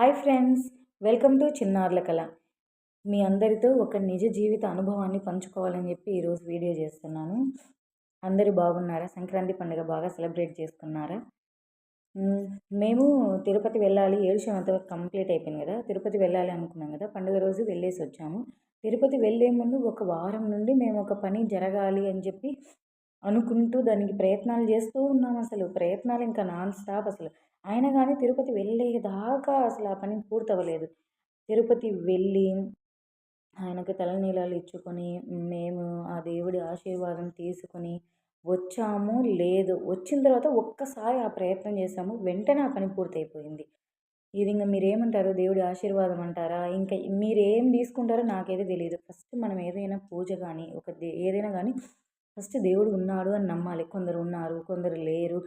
Hi friends welcome to చిన్నారుల కళ. మీ అందరితో ఒక నిజ జీవిత అనుభవాన్ని పంచుకోవాలని చెప్పి ఈరోజు వీడియో చేస్తున్నాను. అందరూ బాగున్నారా? సంక్రాంతి పండుగ బాగా సెలబ్రేట్ చేసుకున్నారా? మేము తిరుపతి వెళ్ళాలి ఏడు శవంత కంప్లీట్ అయిపోయింది కదా. తిరుపతి వెళ్ళాలి అనుకున్నాం కదా. పండుగ రోజు వెళ్ళేసి వచ్చాము. తిరుపతి వెళ్ళే ముందు ఒక వారం నుండి మేము ఒక పని జరగాలి అని చెప్పి అనుకుంటూ దానికి ప్రయత్నాలు చేస్తూ ఉన్నాం అసలు. ప్రయత్నాలు ఇంకా నాన్ స్టాప్ అసలు. అయినా కానీ తిరుపతి వెళ్ళేదాకా అసలు ఆ పని పూర్తవ్వలేదు. తిరుపతి వెళ్ళి ఆయనకు తలనీలాలు ఇచ్చుకొని మేము ఆ దేవుడి ఆశీర్వాదం తీసుకొని వచ్చాము. లేదు. వచ్చిన తర్వాత ఒక్కసారి ఆ ప్రయత్నం చేసాము వెంటనే ఆ పని పూర్తయిపోయింది. ఇది ఇంకా మీరేమంటారు? దేవుడి ఆశీర్వాదం అంటారా? ఇంకా మీరు ఏం తీసుకుంటారో నాకైతే తెలియదు ఫస్ట్ మనం ఏదైనా పూజ కానీ ఒక ఏదైనా కానీ ఫస్ట్ దేవుడు ఉన్నాడు అని నమ్మాలి. కొందరు ఉన్నారు కొందరు లేరు.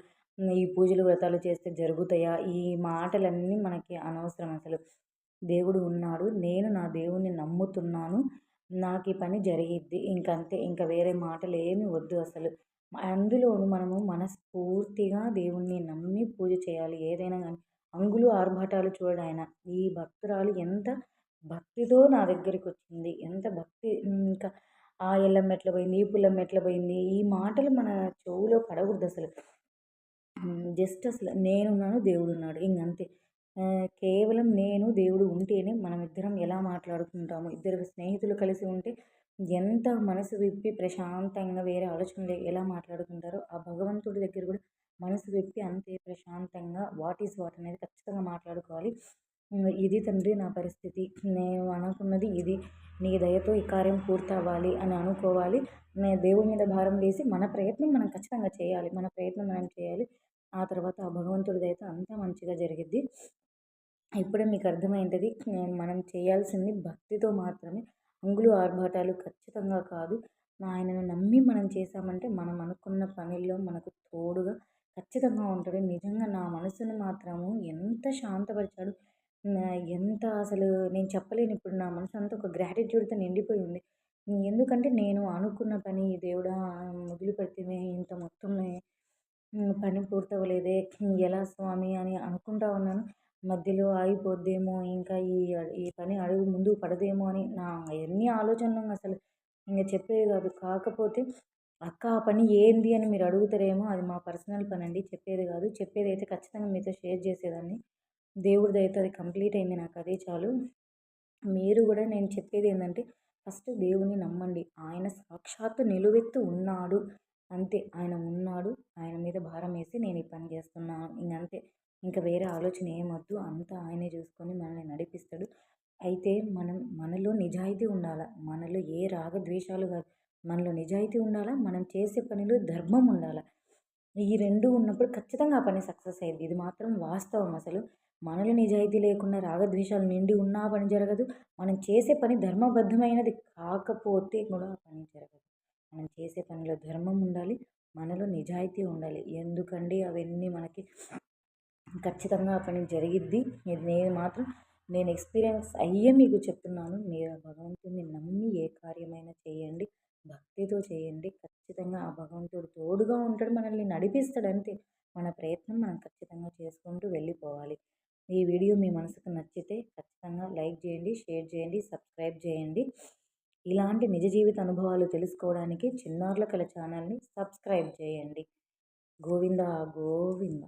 ఈ పూజలు వ్రతాలు చేస్తే జరుగుతాయా? ఈ మాటలన్నీ మనకి అనవసరం అసలు. దేవుడు ఉన్నాడు. నేను నా దేవుణ్ణి నమ్ముతున్నాను. నాకు ఈ పని జరిగిద్ది. ఇంకంతే. ఇంకా వేరే మాటలు ఏమి వద్దు అసలు. అందులోనూ మనము మనస్ఫూర్తిగా దేవుణ్ణి నమ్మి పూజ చేయాలి. ఏదైనా కానీ అంగులు ఆర్భాటాలు చూడడం ఆయన. ఈ భక్తురాలు ఎంత భక్తితో నా దగ్గరికి వచ్చింది. ఎంత భక్తి ఇంకా ఆ ఎల్లమ్మ ఎట్లా పోయింది ఈ పుల్లమ్మ ఎట్లా పోయింది ఈ మాటలు మన చెవులో పడకూడదు అసలు. జస్ట్ అసలు నేనున్నాను దేవుడు ఉన్నాడు ఇంకంతే కేవలం నేను దేవుడు ఉంటేనే మనం ఇద్దరం ఎలా మాట్లాడుకుంటాము. ఇద్దరు స్నేహితులు కలిసి ఉంటే ఎంత మనసు విప్పి ప్రశాంతంగా వేరే ఆలోచనలు ఎలా మాట్లాడుకుంటారో ఆ భగవంతుడి దగ్గర కూడా మనసు విప్పి అంతే ప్రశాంతంగా వాట్ ఈస్ వాట్ అనేది ఖచ్చితంగా మాట్లాడుకోవాలి. ఇది తండ్రి నా పరిస్థితి. నేను అనుకున్నది ఇది. నీ దయతో ఈ కార్యం పూర్తవ్వాలి అని అనుకోవాలి. నేను దేవుడి మీద భారం వేసి మన ప్రయత్నం మనం ఖచ్చితంగా చేయాలి. మన ప్రయత్నం మనం చేయాలి. ఆ తర్వాత ఆ భగవంతుడి దయతో అంతా మంచిగా జరిగిద్ది. ఇప్పుడే మీకు అర్థమైంటది. మనం చేయాల్సింది భక్తితో మాత్రమే. అంగులు ఆర్భాటాలు ఖచ్చితంగా కాదు. ఆయనను నమ్మి మనం చేశామంటే మనం అనుకున్న పనుల్లో మనకు తోడుగా ఖచ్చితంగా ఉంటాడు నిజంగా నా మనసును మాత్రము ఎంత శాంతపరిచాడు. ఎంత అసలు నేను చెప్పలేను ఇప్పుడు నా మనసు అంతా ఒక గ్రాటిట్యూడ్తో నిండిపోయి ఉంది. ఎందుకంటే నేను అనుకున్న పని దేవుడా మొదలు పెడితేనే ఇంత మొత్తమే పని పూర్తవ్వలేదే ఎలా స్వామి అని అనుకుంటా ఉన్నాను. మధ్యలో ఆగిపోద్దేమో ఇంకా ఈ ఈ పని అడుగు ముందు పడదేమో అని నా ఎన్ని ఆలోచనలు అసలు ఇంకా చెప్పేది కాదు. కాకపోతే అక్క ఆ పని ఏంది అని మీరు అడుగుతారేమో అది మా పర్సనల్ పని అండి చెప్పేది కాదు. చెప్పేది అయితే ఖచ్చితంగా మీతో షేర్ చేసేదాన్ని. దేవుడి దయతో అది కంప్లీట్ అయింది నాకు అదే చాలు. మీరు కూడా నేను చెప్పేది ఏంటంటే ఫస్ట్ దేవుని నమ్మండి. ఆయన సాక్షాత్తు నిలువెత్తు ఉన్నాడు. అంతే ఆయన ఉన్నాడు. ఆయన మీద భారం వేసి నేను ఈ పని చేస్తున్నాను. ఇంకంతే. ఇంకా వేరే ఆలోచన ఏమొద్దు. అంతా ఆయనే చూసుకొని మనల్ని నడిపిస్తాడు. అయితే మనం మనలో నిజాయితీ ఉండాలా? మనలో ఏ రాగద్వేషాలు కాదు. మనలో నిజాయితీ ఉండాలా? మనం చేసే పనిలో ధర్మం ఉండాలా? ఈ రెండు ఉన్నప్పుడు ఖచ్చితంగా ఆ పని సక్సెస్ అయ్యింది ఇది మాత్రం వాస్తవం అసలు. మనలో నిజాయితీ లేకుండా రాగద్వేషాలు నిండి ఉన్నా పని జరగదు. మనం చేసే పని ధర్మబద్ధమైనది కాకపోతే కూడా ఆ పని జరగదు. మనం చేసే పనిలో ధర్మం ఉండాలి మనలో నిజాయితీ ఉండాలి. ఎందుకండి అవన్నీ మనకి ఖచ్చితంగా ఆ పని జరిగిద్ది? నేను మాత్రం నేను ఎక్స్పీరియన్స్ అయ్యే మీకు చెప్తున్నాను. మీరు భగవంతుని నమ్మి ఏ కార్యమైనా చేయండి భక్తితో చేయండి. ఖచ్చితంగా ఆ భగవంతుడు తోడుగా ఉంటాడు మనల్ని నడిపిస్తాడు అంతే మన ప్రయత్నం మనం ఖచ్చితంగా చేసుకుంటూ వెళ్ళిపోవాలి. ఈ వీడియో మీ మనసుకు నచ్చితే ఖచ్చితంగా లైక్ చేయండి షేర్ చేయండి సబ్స్క్రైబ్ చేయండి. ఇలాంటి నిజ జీవిత అనుభవాలు తెలుసుకోవడానికి చిన్నారుల కళ ఛానల్ని సబ్స్క్రైబ్ చేయండి. గోవింద గోవింద.